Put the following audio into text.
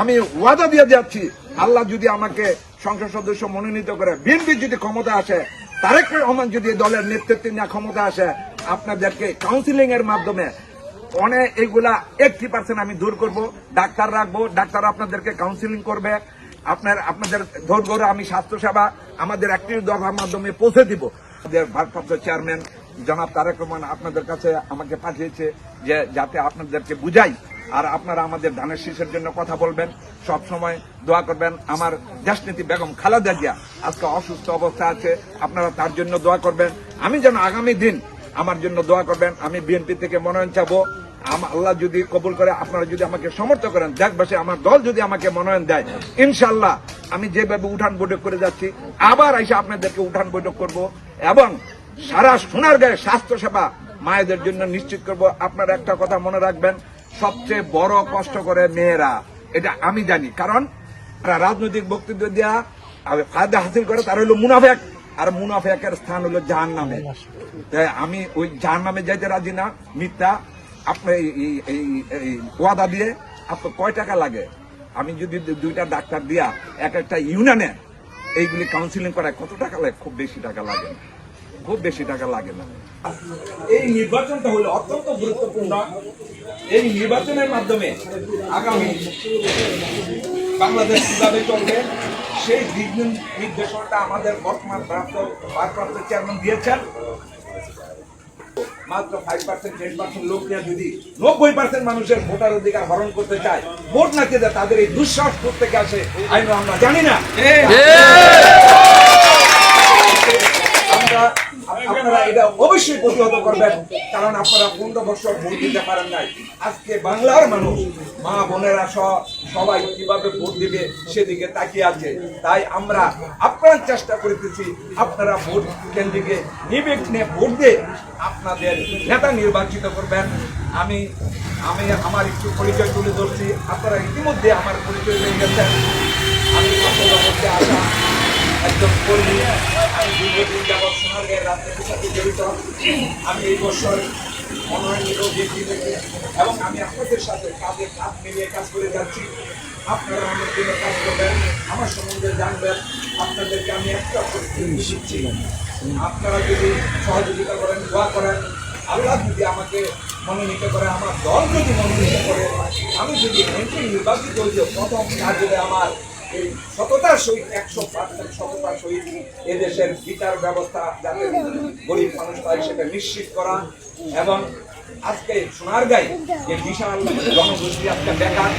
আমি ওয়াদা দিয়ে যাচ্ছি, আল্লাহ যদি আমাকে সংসদ সদস্য মনোনীত করে, বিএনপি যদি ক্ষমতা আসে, তারেক রহমান যদি দলের নেতৃত্বে নিয়ে ক্ষমতা আসে, আপনাদেরকে কাউন্সিলিং এর মাধ্যমে অনেক এগুলা এইটটি পার্সেন্ট আমি দূর করব, ডাক্তার রাখব, ডাক্তার আপনাদেরকে কাউন্সিলিং করবে, আপনার, আপনাদের ধর ধরে আমি স্বাস্থ্যসেবা, আমাদের একটি দফার মাধ্যমে পৌঁছে দিব। ভারপ্রাপ্ত চেয়ারম্যান জনাব তারেক রহমান আপনাদের কাছে আমাকে পাঠিয়েছে যে, যাতে আপনাদেরকে বুঝাই। আর আপনারা আমাদের ধানের শীষের জন্য কথা বলবেন। সব সময় দোয়া করবেন। আমার দেশনীতি বেগম খালেদা জিয়া আজকে অসুস্থ অবস্থা আছে। আপনারা তার জন্য দোয়া করবেন। আমি যেন আগামী দিন আমার জন্য দোয়া করবেন। আমি বিএনপি থেকে মনোনয়ন চাবো। আল্লাহ যদি কবুল করে, আপনারা যদি আমাকে সমর্থ করেন দেশবাসী আমার দল যদি আমাকে মনোনয়ন দেয় ইনশাল্লাহ আমি যেভাবে উঠান বৈঠক করে যাচ্ছি, আবার এসে আপনাদেরকে উঠান বৈঠক করব এবং সারা সোনার গায়ে স্বাস্থ্য সেবা মায়েদের জন্য নিশ্চিত করব। আপনারা একটা কথা মনে রাখবেন সবচেয়ে বড় কষ্ট করে মেয়েরা। এটা আমি জানি, কারণ তারা রাজনৈতিক বক্তব্য দেওয়া ফায়দা হাসিল করে, তারা হলো মুনাফেক, আর মুনাফেকের স্থান হলো জাহান নামে তাই আমি ওই জাহান নামে যাইতে রাজি না, মিথ্যা আপনার ওয়াদা দিয়ে আপনার কয় টাকা লাগে? আমি যদি দুইটা ডাক্তার দিয়া এক একটা ইউনিয়নে এইগুলি কাউন্সিলিং করায়, কত টাকা লাগে? খুব বেশি টাকা লাগে। খুব বেশি টাকা লাগে না। এই নির্বাচনটা হলো অত্যন্ত গুরুত্বপূর্ণ। এই নির্বাচনের মাধ্যমে আগামী বাংলাদেশ কীভাবে চলবে সেই দিক নির্দেশনটা আমাদের বর্তমান প্রাপ্ত ভারপ্রাপ্ত চেয়ারম্যান দিয়েছেন। মাত্র ফাইভ পার্সেন্ট টেন পার্সেন্ট লোক নিয়ে যদি নব্বই পার্সেন্ট মানুষের ভোটার অধিকার হরণ করতে চায় ভোট না দিয়ে তাদের এই দুঃসাহস করতে আসে আইন আমরা জানি না আমরা আপনারা এটা অবশ্যই প্রতিহত করবেন, কারণ আপনারা পনেরো বছর ভোট দিতে পারেন নাই। আজকে বাংলার মানুষ, মা বোনেরা সহ সবাই কীভাবে ভোট দিবে সেদিকে তাকিয়ে আছে। তাই আমরা আপ্রাণ চেষ্টা করিতেছি, আপনারা ভোট কেন্দ্রিকে নির্বিঘ্নে ভোট দিয়ে আপনাদের নেতা নির্বাচিত করবেন। আমি আমি আমার একটু পরিচয় তুলে ধরছি, আপনারা ইতিমধ্যে আমার পরিচয় পেয়ে গেছেন। আমি আসা আমি সাথে জড়িত আমি এই বছর ব্যক্তি থেকে এবং আমি আপনাদের সাথে কাজে কাজ মিলিয়ে কাজ করে যাচ্ছি আপনারা আমার জন্য কাজ করবেন আমার সম্বন্ধে জানবেন আপনাদেরকে আমি একটা দিচ্ছি আপনারা যদি সহযোগিতা করেন, দোয়া করেন, আল্লাহ যদি আমাকে মনোনীত করে, আমার দল যদি মনোনীত করে, আমি যদি মন্ত্রী নির্বাচিত হইলে প্রথম কাজ আমার সততার সহিত, একশো পার্সেন্ট সততার সহিত এদেশের বিচার ব্যবস্থা যাতে গরিব মানুষ পায় সেটা নিশ্চিত করা এবং আজকে সোনারগাঁই যে বিশাল জনগোষ্ঠী আজকে বেকার